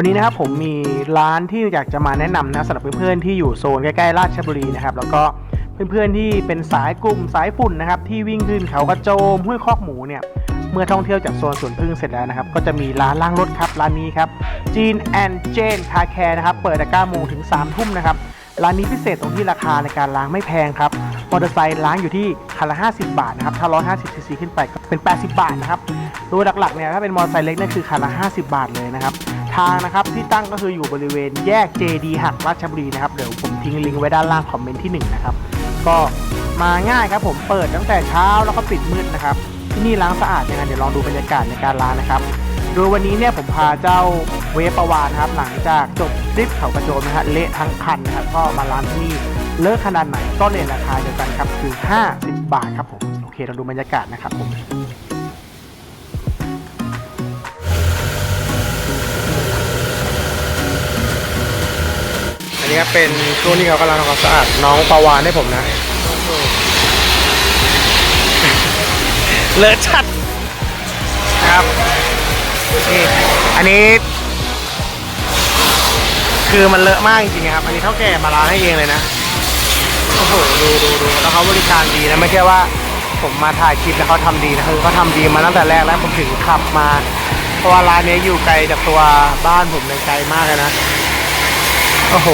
วันนี้นะครับผมมีร้านที่อยากจะมาแนะนำนะสำหรับเพื่อนๆที่อยู่โซนใกล้ๆราชบุรีนะครับแล้วก็เพื่อนๆที่เป็นสายกลุ่มสายฝุ่นนะครับที่วิ่งขึ้นเขากระโจมห้วยคอกหมูเนี่ยเมื่อท่องเที่ยวจากโซนสวนพึ่งเสร็จแล้วนะครับก็จะมีร้านล้างรถครับร้านนี้ครับจีนแอนเจนคาแคร์นะครับเปิดแต่9โมงถึง3ทุ่มนะครับร้านนี้พิเศษตรงที่ราคาในการล้างไม่แพงครับ มอเตอร์ไซค์ล้างอยู่ที่คันละ 50 บาทนะครับถ้า 150ซีซีขึ้นไปก็เป็น 80 บาทนะครับโดยหลักๆเนี่ยถ้าเป็นมอเตอร์ไซค์เล็กนี่คือคันละ 50 บาทเลยนะครับทางนะครับที่ตั้งก็คืออยู่บริเวณแยก JD หักราชบุรีนะครับเดี๋ยวผมทิ้งลิงก์ไว้ด้านล่างคอมเมนต์ที่ 1 นะครับ ก็มาง่ายครับผมเปิดตั้งแต่เช้าแล้วก็ปิดมืดนะครับ ที่นี่ล้างสะอาดยังไงเดี๋ยวลองดูบรรยากาศในการล้างนะครับโดยวันนี้เนี่ยผมพาเจ้าเวปวานครับหลังจากจบทริปเขากระโจมนะฮะเละทั้งคันนะครับก็มาร้านที่นี่ เลิกขนาดไหนก็เลทราคาเดียวกันครับคือ 50 บาทครับผมโอเคเราดูบรรยากาศนะครับผมอันนี้เป็นช่วงที่เขากำลังทำความสะอาดน้องปาวานให้ผมนะ เลอะชัดนะครับนี่อันนี้ คือมันเลอะมากจริงๆครับ อันนี้เท่าแก่มาล้างให้เองเลยนะ โอ้โหดูดูดูแล้วเขาบริการดีนะไม่ใช่ว่าผมมาถ่ายคลิปแล้วเขาทำดีนะคือเขาทำดีมาตั้งแต่แรกแล้วผมถึงขับมา เพราะว่าร้านนี้อยู่ไกลจากตัวบ้านผมเลยไกลมากเลยนะโอ้โห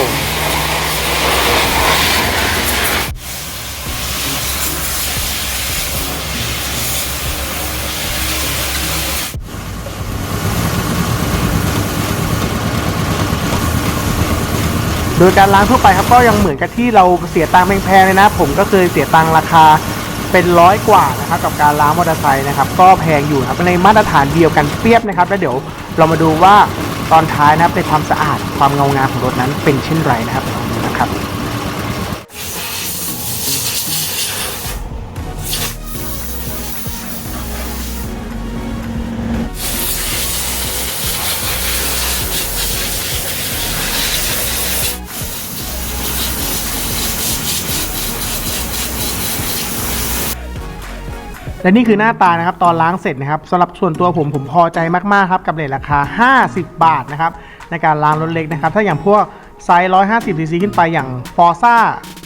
โดยการล้างทั่วไปครับก็ยังเหมือนกับที่เราเสียตังค์แพงๆเลยนะ ผมก็เคยเสียตังค์ราคาเป็นร้อยกว่านะครับกับการล้างมอเตอร์ไซค์นะครับก็แพงอยู่ครับในมาตรฐานเดียวกันเปรียบนะครับ แล้วเดี๋ยวเรามาดูว่าตอนท้ายนะครับในความสะอาดความเงางามของรถนั้นเป็นเช่นไรนะครับลองดูนะครับ และนี่คือหน้าตานะครับตอนล้างเสร็จนะครับสำหรับส่วนตัวผมผมพอใจมากๆครับกับเลทราคา 50 บาทนะครับในการล้างรถเล็กนะครับถ้าอย่างพวกไซส์ 150ซีซีขึ้นไปอย่าง f o r z a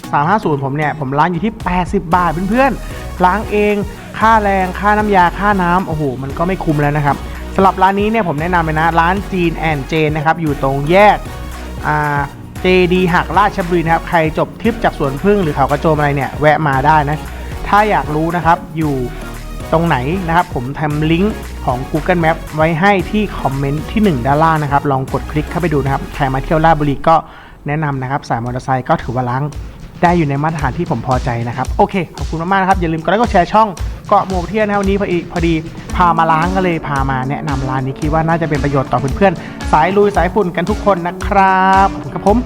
350 ผมเนี่ย ผมล้างอยู่ที่ 80 บาทเพื่อนๆ ล้างเอง ค่าแรง ค่าน้ำยา ค่าน้ำ โอ้โห มันก็ไม่คุ้มแล้วนะครับสำหรับร้านนี้เนี่ย ผมแนะนำเลยนะ ร้านจีนแอนเจนนะครับ อยู่ตรงแยกอ่า JD หักราชบุรีนะครับ ใครจบทริปจากสวนพึ่งหรือเขากระโจมอะไรเนี่ย แวะมาได้นะ ถ้าอยากรู้นะครับ อยู่ ตรงไหนนะครับ ผมทำลิงก์ของ Google Map ไว้ให้ที่คอมเมนต์ที่ 1 ด้านล่างนะครับ ลองกดคลิกเข้าไปดูนะครับ ใครมาเที่ยวราชบุรีก็แนะนำนะครับ สายมอเตอร์ไซค์ก็ถือว่าล้างได้อยู่ในมาตรฐานที่ผมพอใจนะครับ โอเค ขอบคุณมากๆนะครับ อย่าลืมกดไลค์กดแชร์ช่องเกาะหมูเที่ยวนะวันนี้พอดีพอดีพามาล้างก็เลยพามาแนะนำร้านนี้คิดว่าน่าจะเป็นประโยชน์ต่อเพื่อนๆสายลุยสายฝุ่นกันทุกคนนะครับขอบคุณครับผม